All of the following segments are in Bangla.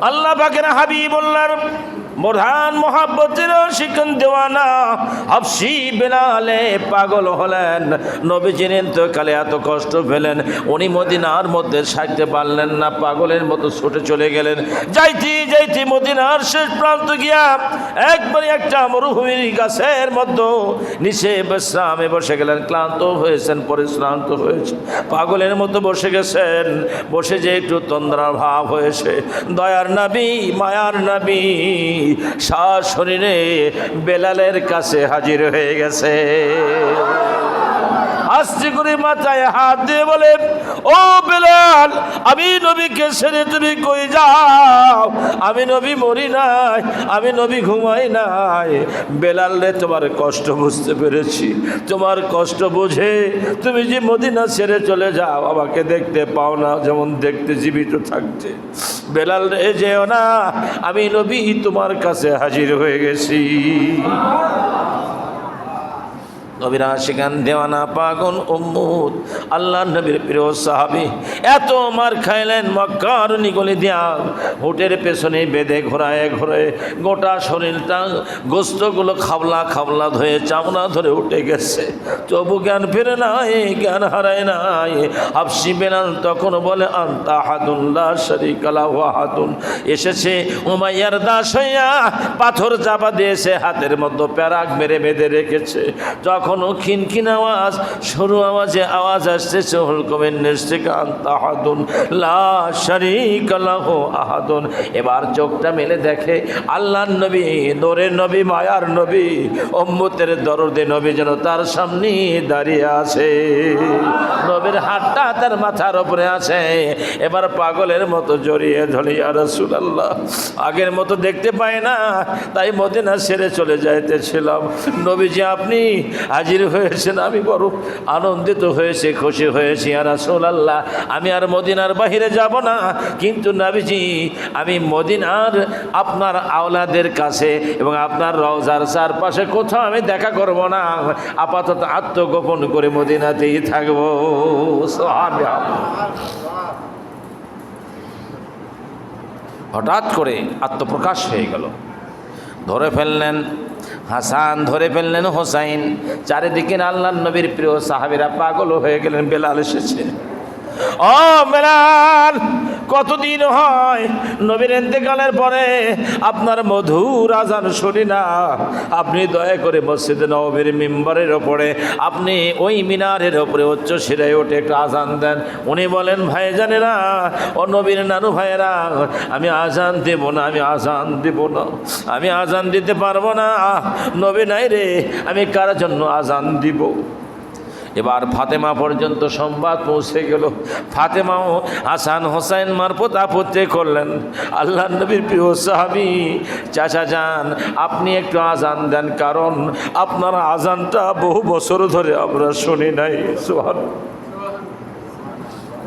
আল্লাহ পাকের হাবিবুল্লাহর প্রধান মহাব্বতের শিক্ষণ দেওয়ানা। হাফসি বেলালে পাগল হলেন। নবীজির কালে এত কষ্ট পেলেন। উনি মদিনার মধ্যে সাজতে পারলেন না, পাগলের মতো ছুটে চলে গেলেন। যাইতে যাইতে মদিনার শেষ প্রান্ত গিয়া একবারে একটা মরুভূমির গাছের মধ্যে নিচে বিশ্রামে বসে গেলেন। ক্লান্ত হয়েছেন, পরিশ্রান্ত হয়েছে পাগলের মতো বসে গেছেন। বসে যে একটু তন্দ্রার ভাব হয়েছে। দয়ার নাবি, মায়ার নাবি শ্বাস শরীরে বেলালের কাছে হাজির হয়ে গেছে। আস্তে করে মাথায় হাত দিয়ে বলে, ও বেলাল, আমি নবীকে ছেড়ে তুমি কই যাও? আমি নবী মরি নাই, আমি নবী ঘুমাই নাই। বেলাল রে, তোমার কষ্ট বুঝতে পেরেছি। তোমার কষ্ট বুঝে তুমি যে মদিনা ছেড়ে চলে যাও, আমাকে দেখতে পাও না, যেমন দেখতে জীবিত থাকতে বেলাল রে যেও না, আমি নবী তোমার কাছে হাজির হয়ে গেছি। নবীরা সেখান দেওয়ানা পাগল উম্মুদ আল্লাহ নবীর প্রিয় সাহাবি, এত মার খাইলেন মক্কার নিগলি দিয়া। হোটের পেছনে বেঁধে ঘোরায় ঘোরায় গোটা শরীরটা গোস্তগুলো খাবলা খাবলা ধরে চামড়া ধরে উঠে গেছে। তবু জ্ঞান ফিরে নাই, জ্ঞান হারায় নাই। হাফসি বেলাল তখন বলে, আন্তা হাদুল্লাহ শরিকালা হাতুন এসেছে উমাইয়ার দাস হইয়া পাথর চাপা দিয়েছে, হাতের মধ্যে প্যারাক মেরে বেঁধে রেখেছে। তখনও খিনখিন আওয়াজ, সরু আওয়াজে আওয়াজ আসছে হুলকমের নেস থেকে আন্তাহাদুন, লা শারিক লাহু আহাদুন। এবার চোখটা মেলে দেখে, আল্লাহর নবী দোরের নবী, মায়ার নবী অম্মতের দরদে নবী যেন তার সামনে দাঁড়িয়ে আছে। নবীর হাতটা তার মাথার উপরে আছে। এবার পাগলের মতো জড়িয়ে ধরিয়া রসুলাল্লাহ। আগের মতো দেখতে পায় না, তাই মদিনা ছেড়ে চলে যাইতেছিলাম। নবীজি, আপনি হাজির হয়েছেন, আমি বড় আনন্দিত হয়েছে, খুশি হয়েছি। আর রসুলাল্লাহ, আমি আর মদিনার বাহিরে যাব না। কিন্তু নাবিজি, আমি মদিনার আপনার আওলাদের কাছে এবং আপনার রওজার চারপাশে কোথাও আমি দেখা করব না। আপাতত আত্মগোপন করে মদিনাতেই থাকব। হঠাৎ করে আত্মপ্রকাশ হয়ে গেল। ধরে ফেললেন হাসান ধরে ফেললেন হোসাইন। চারিদিকে আল্লাহ নবীর প্রিয় সাহাবিরা পাগল হয়ে গেলেন, বেলাল এসেছে। ও বেলাল! কতদিন হয়? নবীর এতেকালের পরে আপনার মধুর আজান শুনি না। আপনি দয়া করে মসজিদ নবীর মেম্বারের ওপরে, আপনি ওই মিনারের ওপরে উচ্চ শিরায় উঠে একটু আজান দেন। উনি বলেন ভাই জানেরা ও নবীর নানু ভাইয়েরা, আমি আজান দেব না, আমি আজান দেব না, আমি আজান দিতে পারব না। নবী নাই রে, আমি কার জন্য আজান দিব? এবার ফাতেমা পর্যন্ত সংবাদ পৌঁছে গেল। ফাতেমাও হাসান হোসাইন মারফত আপত্তি করলেন। আল্লাহ নবীর প্রিয় সাহাবি, চাচা যান, আপনি একটু আজান দেন, কারণ আপনার আজানটা বহু বছর ধরে আমরা শুনি নাই। সোহান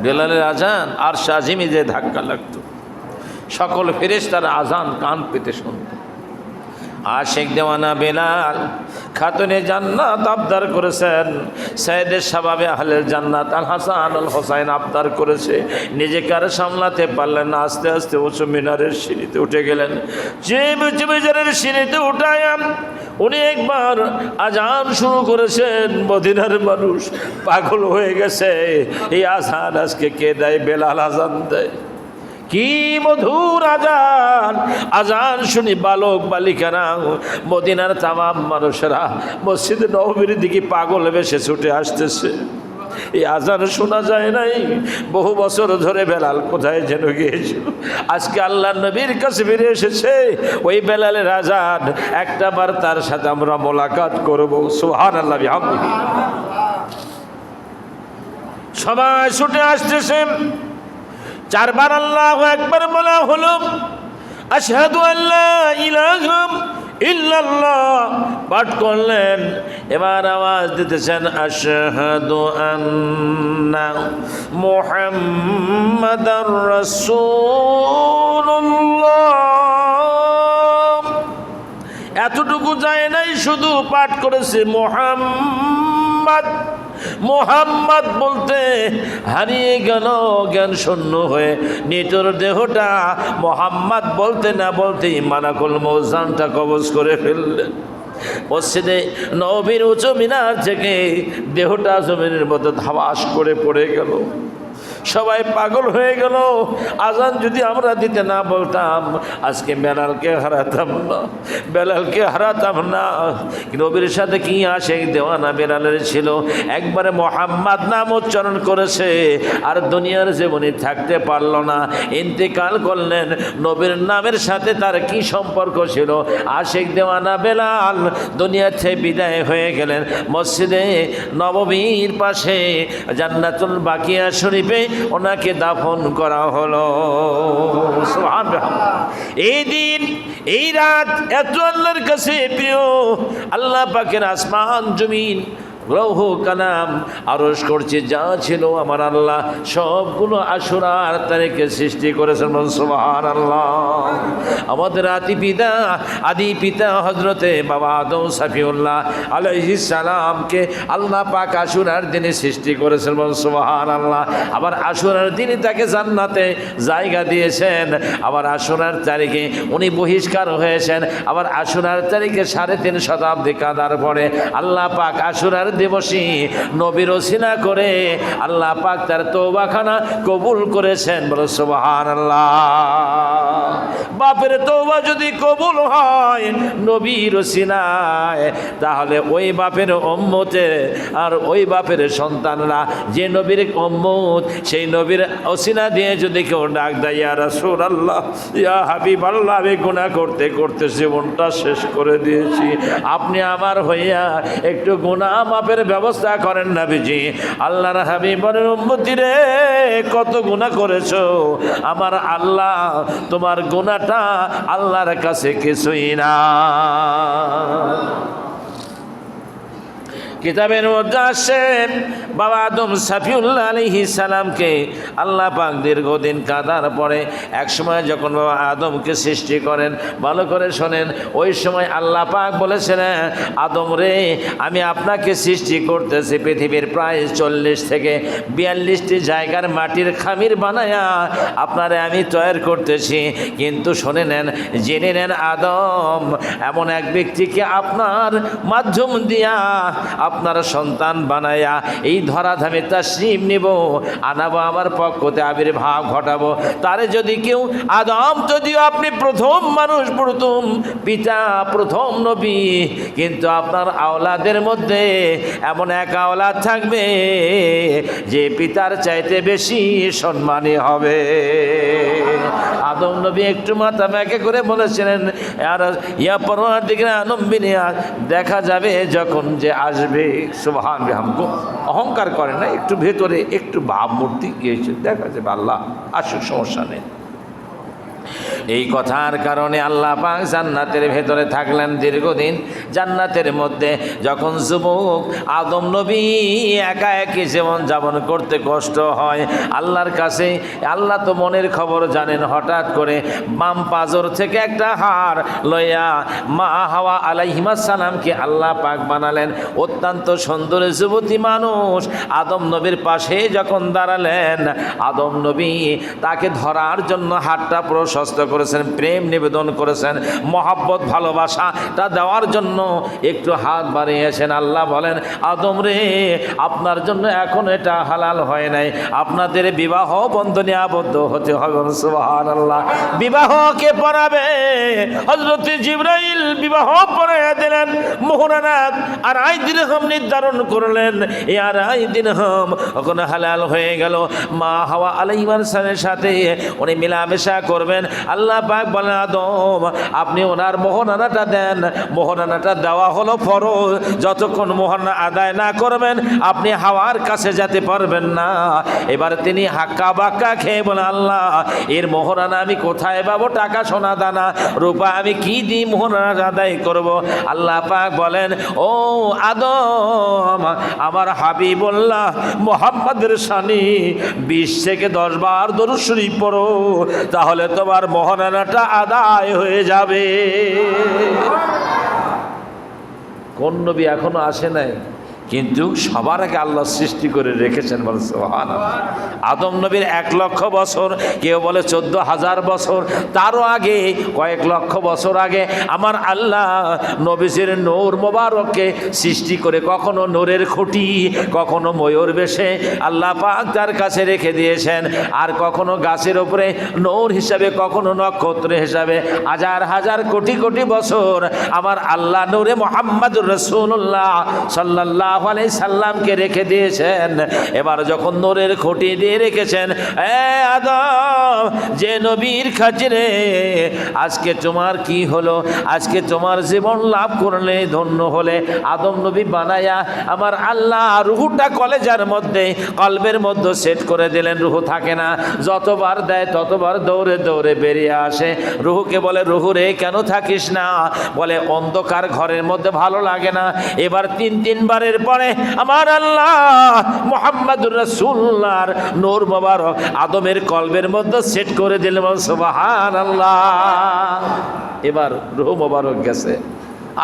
বেলালের আজান আর সাজিমি যে ধাক্কা লাগতো। সকল ফেরেস তার আজান কান পেতে শুনত। আশেক দেওয়ানা বেলাল খাতুনে জান্নাত আবদার করেছেন সাইদের সাবাবে আহলের জান্নাত আল হাসান আল হোসাইন আবদার করেছে। নিজেকে আর সামলাতে পারলেন না, আস্তে আস্তে উঁচু মিনারের সিঁড়িতে উঠে গেলেন। যে উঁচু মিনারের সিঁড়িতে উঠায় উনি একবার আজান শুরু করেছেন, মদিনার মানুষ পাগল হয়ে গেছে। এই আজান আজকে কে দেয়? বেলাল আজান দেয়। কি মধুর আজান? আজান শুনি বালক বালিকারা, মদিনার তামাম মানুষেরা, মসজিদ নবীর দিকে পাগল বেশে ছুটে আসতেছে। এই আজান শোনা যায় নাই। বহু বছর ধরে বেলাল কোথায় যেন গিয়েছিল আজকে আল্লাহ নবীর কাছে ফিরে এসেছে। ওই বেলালের আজান, একটা বার তার সাথে আমরা মোলাকাত করব। সোহান আল্লাহ। সবাই ছুটে আসতেছে। চারবার আল্লাহ একবার বলা হলো, আশহাদু আল্লাহ ইলাহাম ইল্লাল্লাহ। পাঠ করলেন, এবার আওয়াজ দিতেছেন, আশহাদু আন্না মুহাম্মাদার রাসূলুল্লাহ। এতটুকু যায় নাই, শুধু পাঠ করেছে, মোহাম্মদ মোহাম্মদ বলতে হারিয়ে গেল জ্ঞান শূন্য হয়ে। নিটোর দেহটা মোহাম্মদ বলতে না বলতে মানাকুল মৌজানটা কবজ করে ফেললেন। মসজিদে নবীর উঁচু মিনার থেকে দেহটা জমিনের মতো ধাবাস করে পড়ে গেল। সবাই পাগল হয়ে গেল। আজান যদি আমরা দিতে না বলতাম, আজকে বেলালকে হারাতাম না, বেলালকে হারাতাম না। নবীর সাথে কি আসে দেওয়ানা বেলালের ছিল? একবারে মোহাম্মদ নাম উচ্চারণ করেছে, আর দুনিয়ার জীবনে থাকতে পারল না। ইন্তেকাল করলেন, নবীর নামের সাথে তার কি সম্পর্ক ছিল? আশেক দেওয়ানা বেলাল দুনিয়াতে বিদায় হয়ে গেলেন। মসজিদে নবমীর পাশে জান্নাতুল বাকিয়া শরীফে ওনাকে দাফন করা হলো। এই দিন, এই রাত এত আল্লাহর কাছে প্রিয়, আল্লাহ পাকের আসমান, জমিন গ্রহ কালাম আরস করছে, যা ছিল আমার আল্লাহ, সবগুলো আসুরার তারিখে সৃষ্টি করেছেন সুবহান আল্লাহ আমাদের আদি পিতা আদি পিতা হজরতে বাবা আদম সাফিউল্লাহ সালামকে আল্লাহ পাক আশুরার দিনে সৃষ্টি করেছেন সুবহান আল্লাহ আবার আশুরার দিনে তাকে জান্নাতে জায়গা দিয়েছেন। আবার আশুরার তারিখে উনি বহিষ্কার হয়েছেন। আবার আশুরার তারিখে সাড়ে তিন শতাব্দী কাদার পরে আল্লাহ পাক আশুরার দিবসী নবীর ওসিলা করে, আল্লাহ পাক তার তৌবাখানা কবুল করেছেন। বলো সুবহান আল্লাহ বাপের তৌবা যদি কবুল হয় নবীর ওসিলায় তাহলে ওই বাপের অম্মতে আর ওই বাপের সন্তানরা, যে নবীর অম্মত সেই নবীর অসিনা দিয়ে যদি কেউ ডাক দেয়, ইয়া রাসূল আল্লাহ ইয়া হাবিব আল্লাহ আমি গুনাহ করতে করতে জীবনটা শেষ করে দিয়েছি। আপনি আমার হইয়া একটু গুনাহ মাপের ব্যবস্থা করেন না বিজি আল্লাহর হাবিবের উম্মতি রে কত গুণা করেছ? আমার আল্লাহ, তোমার গুণাটা আল্লাহর কাছে কিছুই না। কিতাবের মধ্যে আসে, বাবা আদম সাফিউল্লাহ আলহি সালামকে আল্লাহ পাক দীর্ঘদিন কাঁদার পরে এক সময় যখন বাবা আদমকে সৃষ্টি করেন, ভালো করে শোনেন, ওই সময় আল্লাহ পাক বলেছিলেন আদম রে, আমি আপনাকে সৃষ্টি করতেছি পৃথিবীর প্রায় চল্লিশ থেকে বিয়াল্লিশটি জায়গার মাটির খামির বানায়া, আপনারে আমি তৈরি করতেছি। কিন্তু শুনে নেন, জেনে নেন আদম, এমন এক ব্যক্তিকে আপনার মাধ্যম দিয়া আপনার সন্তান বানায়া এই ধরাধামে তাসিম নিব, আনাবো আমার পক্ষতে আবির্ভাব ঘটাবো। তারে যদি কেউ আদম, যদিও আপনি প্রথম মানুষ, প্রথম পিতা, প্রথম নবী, কিন্তু আপনার আওলাদের মধ্যে এমন এক আওলাদ থাকবে যে পিতার চাইতে বেশি সম্মানী হবে। আদম নবী একটু মাথা ব্যাকে করে বলেছিলেন, আর ইয়া পরোয়ার দিকে আনম্বিনিয়া দেখা যাবে যখন যে আসবে। সুবহান বিহামকো অহংকার করে না, একটু ভেতরে একটু ভাবমূর্তি গিয়েছে। দেখা যাবে আল্লাহ, আসুক, সমস্যা নেই। এই কথার কারণে আল্লাহ পাক জান্নাতের ভেতরে থাকলেন দীর্ঘদিন। জান্নাতের মধ্যে যখন যুবক আদম নবী একা একই জীবন যাপন করতে কষ্ট হয়, আল্লাহর কাছে, আল্লাহ তো মনের খবর জানেন, হঠাৎ করে বাম পাজর থেকে একটা হার লইয়া মা হাওয়া আলাইহিমা সালামকে আল্লাহ পাক বানালেন। অত্যন্ত সুন্দর যুবতী মানুষ আদম নবীর পাশে যখন দাঁড়ালেন, আদম নবী তাকে ধরার জন্য হাতটা প্রশস্ত করেছেন, প্রেম নিবেদন করেছেন, মহাব্বত, ভালোবাসা, তা দেওয়ার জন্য একটু হাত বাড়িয়েছেন। আল্লাহ বলেন, আদম রে, আপনার জন্য এখন এটা হালাল হয় নাই। আপনাদের বিবাহ বন্ধনে আবদ্ধ হতে হবে। আল্লাহ বিবাহকে পড়াবে? হজরত জিব্রাইল বিবাহ পড়াইয়া দিলেন মোহরানাথ আর আই দিরহম নির্ধারণ করলেন। এই আর আই দিরহম ওখানে হালাল হয়ে গেল। মা হাওয়া আলাইমান সাথে উনি মিলামেশা করবেন। আল্লাহ পাক বলেন, আদম, আপনি ওনার মোহরানাটা দেন। মোহনানাটা দেওয়া হলো ফরজ। যতক্ষণ মোহরানা আদায় না করবেন, আপনি হাওয়ার কাছে যেতে পারবেন না। এবার তিনি হাক্কা বাক্কা খেয়ে বলেন, আল্লাহ, এর মোহরানা আমি কোথায় পাবো? টাকা, সোনা, দানা, রূপা, আমি কি দিই মোহরানা আদায় করব? আল্লাহ পাক বলেন, ও আদম, আমার হাবিবুল্লাহ মোহাম্মদের সানি বিশ থেকে দশ বার দরুদ শরীফ পড়ো। তাহলে তোমার মোহরানাটা আদায় হয়ে যাবে। কোন নবী এখনও আসে নাই? কিন্তু সবার আগে আল্লাহ সৃষ্টি করে রেখেছেন বলে আদম নবীর এক লক্ষ বছর, কেউ বলে চোদ্দ হাজার বছর, তারও আগে, কয়েক লক্ষ বছর আগে আমার আল্লাহ নবীজির নূর মোবারককে সৃষ্টি করে কখনো নোরের খুঁটি, কখনো ময়ূর বেশে আল্লাহ পাক তার কাছে রেখে দিয়েছেন। আর কখনো গাছের ওপরে নৌর হিসাবে, কখনো নক্ষত্র হিসাবে হাজার হাজার কোটি কোটি বছর আমার আল্লাহ নূরে মোহাম্মদুর রসুল্লাহ সাল্লাহ আলাই সাল্লামকে রেখে দিয়েছেন। এবার যখন নোরের খুঁটি দিয়ে রেখেছেন, এ আদম, যে নবীর খাতিরে আজকে তোমার কি হলো? আজকে তোমার জীবন লাভ করলে ধন্য হলে আদম নবী বানায়া আমার আল্লাহ রুহুটা কলেজার মধ্যে, কলবের মধ্যে সেট করে দিলেন। রুহু থাকে না। যতবার দেয়, ততবার দৌড়ে দৌড়ে বেরিয়ে আসে। রুহুকে বলে, রুহু রে, কেন থাকিস না? বলে, অন্ধকার ঘরের মধ্যে ভালো লাগে না। এবার তিন তিনবারের পরে আমার আল্লাহ মোহাম্মদুর রসুল্লাহর নূর মোবারক আদমের কলবের মধ্যে সেট করে দিলেন সুবাহান আল্লাহ এবার রোহ মোবারক গেছে।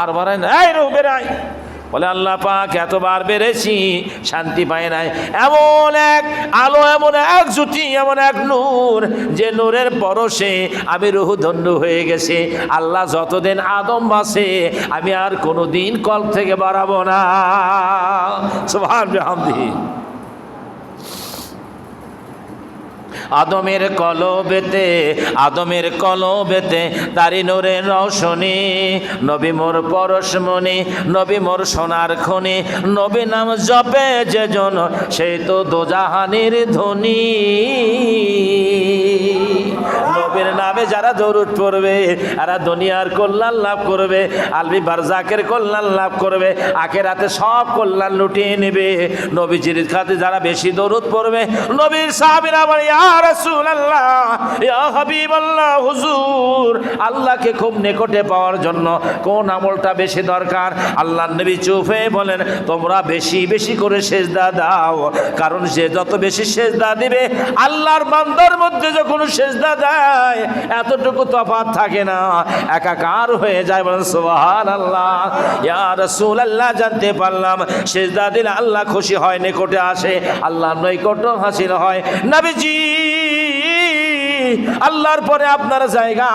আর বাড়ায় না এই রুহু বলে, আল্লাহ পাক এতবার বেড়েছি, শান্তি পায় নাই। এমন এক আলো, এমন এক জুটি এমন এক নূর, যে নূরের পরশে আমি রুহু ধন্য হয়ে গেছে। আল্লাহ যতদিন আদম বাসে আমি আর কোনো দিন কল থেকে বাড়াবো না। সুবহান আদমের কলবেতে আদমের কলবেতে তারি নোরে রশনি। নবী মোর পরশমণি নবী মোর সোনার খনি, নবী নাম জপে যেজন সেই তো দোজাহানির ধ্বনি নবীর নামে যারা দরুদ পড়বে, এরা দুনিয়ার কল্যাণ লাভ করবে আলবি বারজাকের কল্যাণ লাভ করবে, আখেরাতে সব কল্যাণ লুটিয়ে নেবে। নবীজির খাতে যারা বেশি দরুদ পড়বে, নবীর সাহাবীরা বলে, ইয়া রাসূলুল্লাহ, ইয়া হাবিবাল্লাহ, হুজুর, আল্লাহকে খুব নিকটে পাওয়ার জন্য কোন আমলটা বেশি দরকার? আল্লাহর নবী চুপে বলেন, তোমরা বেশি বেশি করে সেজদা দাও, কারণ সে যত বেশি সেজদা দিবে, আল্লাহর বান্দার মধ্যে যখন সেজদা দেয় এতটুকু তফাৎ থাকে না। একাকার হয়ে যায় বলেন সোহান আল্লাহ ইয়ার রসুল আল্লাহ জানতে পারলাম, সেজদা দিলে আল্লাহ খুশি হয়, নিকটে আসে আল্লাহ নৈকট হাসিল হয়। নবীজি আল্লাহর পরে আপনার জায়গা,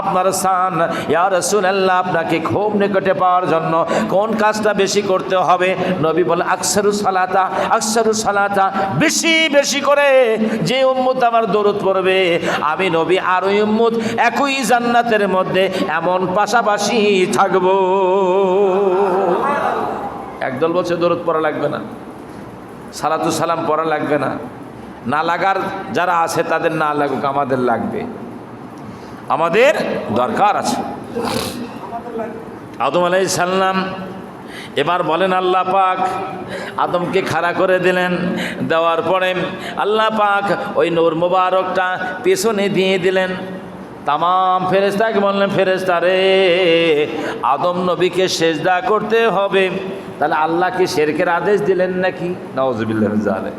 আপনার স্থান। ইয়া রাসূলুল্লাহ, আপনাকে খুব নিকটে পাওয়ার জন্য কোন কাজটা বেশি করতে হবে? নবী বলে, আকসারু সালাতা আকসারু সালাতা। বেশি বেশি করে যে উম্মত আমার দরুদ পড়বে, আমি নবী আর ওই উম্মত একই জান্নাতের মধ্যে এমন পাশাপাশি থাকব। একদল বলছে, দরুদ পড়া লাগবে না। সালাতু সালাম পড়া লাগবে না। না লাগার যারা আছে তাদের না লাগুক, আমাদের লাগবে। আমাদের দরকার আছে। আদম আলাই সাল্লাম এবার বলেন, আল্লাহ পাক আদমকে খাড়া করে দিলেন। দেওয়ার পরে আল্লাহ পাক ওই নূর মোবারকটা পেছনে দিয়ে দিলেন। তামাম ফেরেস্তাকে বললেন ফেরেস্তা রে, আদম নবীকে সেজদা করতে হবে। তাহলে আল্লাহকে শেরকের আদেশ দিলেন নাকি? জালে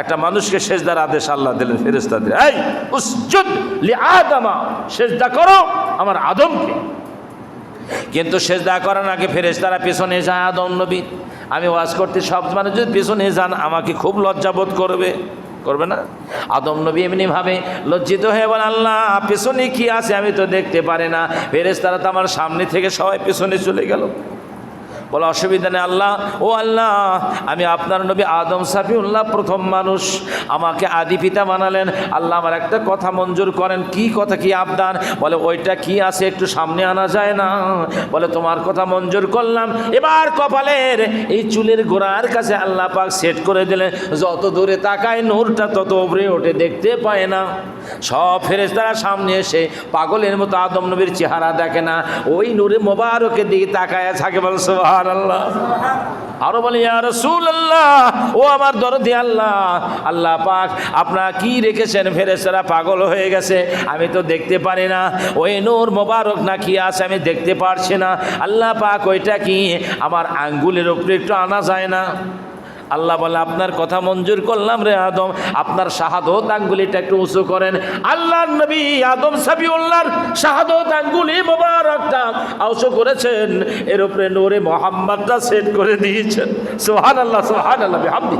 একটা মানুষকে সেজদার আদেশ আল্লাহ দিলেন ফেরেস্তা দিলেন। এই, উসজুদ লি আদমা করো আমার আদমকে। কিন্তু সেজদা করার আগে ফেরেস্তারা পেছনে যায় আদম নবী। আমি ওয়াজ করতে সব মানুষ যদি পেছনে যান, আমাকে খুব লজ্জাবোধ করবে। করবে না? আদম নবী এমনিভাবে লজ্জিত হয়ে বলে, আল্লাহ, পেছনে কি আছে? আমি তো দেখতে পারি না। ফেরেস্তারা তো আমার সামনে থেকে সবাই পেছনে চলে গেল। বলে, অসুবিধা নেই আল্লাহ। ও আল্লাহ, আমি আপনার নবী আদম সাফিউল্লাহ প্রথম মানুষ। আমাকে আদি পিতা বানালেন। আল্লাহ আমার একটা কথা মঞ্জুর করেন। কি কথা, কি আবদান? বলে, ওইটা কি আছে একটু সামনে আনা যায় না। বলে, তোমার কথা মঞ্জুর করলাম। এবার কপালের এই চুলের গোড়ার কাছে আল্লাহ পাক সেট করে দিলেন। যত দূরে তাকায় নূরটা তত উপরে ওঠে, দেখতে পায় না। সব ফেরেস্তারা সামনে এসে পাগলের মতো আদম নবীর চেহারা দেখে না। ওই নূরে মোবারকের দিকে তাকায় থাকে বল সোহার আল্লাহ আরও বলে, ইয়া রাসূলুল্লাহ, ও আমার দরদি আল্লাহ। আল্লাহ পাক, আপনার কি রেখেছেন? ফেরেশতারা পাগল হয়ে গেছে। আমি তো দেখতে পারি না। ওই নূর মোবারক না কি আছে আমি দেখতে পারছি না। আল্লাহ পাক, ওইটা কি? আমার আঙ্গুলের উপরে একটু আনা যায় না। আল্লাহ বলে, আপনার কথা মঞ্জুর করলাম রে আদম। আপনার শাহাদত আঙ্গুলিটা একটু উঁচু করেন। আল্লাহ নবী আদম সাবিউল্লাহর শাহাদত আঙ্গুলি মোবারকটা উঁচু করেছেন। এর উপরে নোরে মোহাম্মদটা সেট করে দিয়েছেন। সোহান আল্লাহ সোহান আল্লাহ হামদি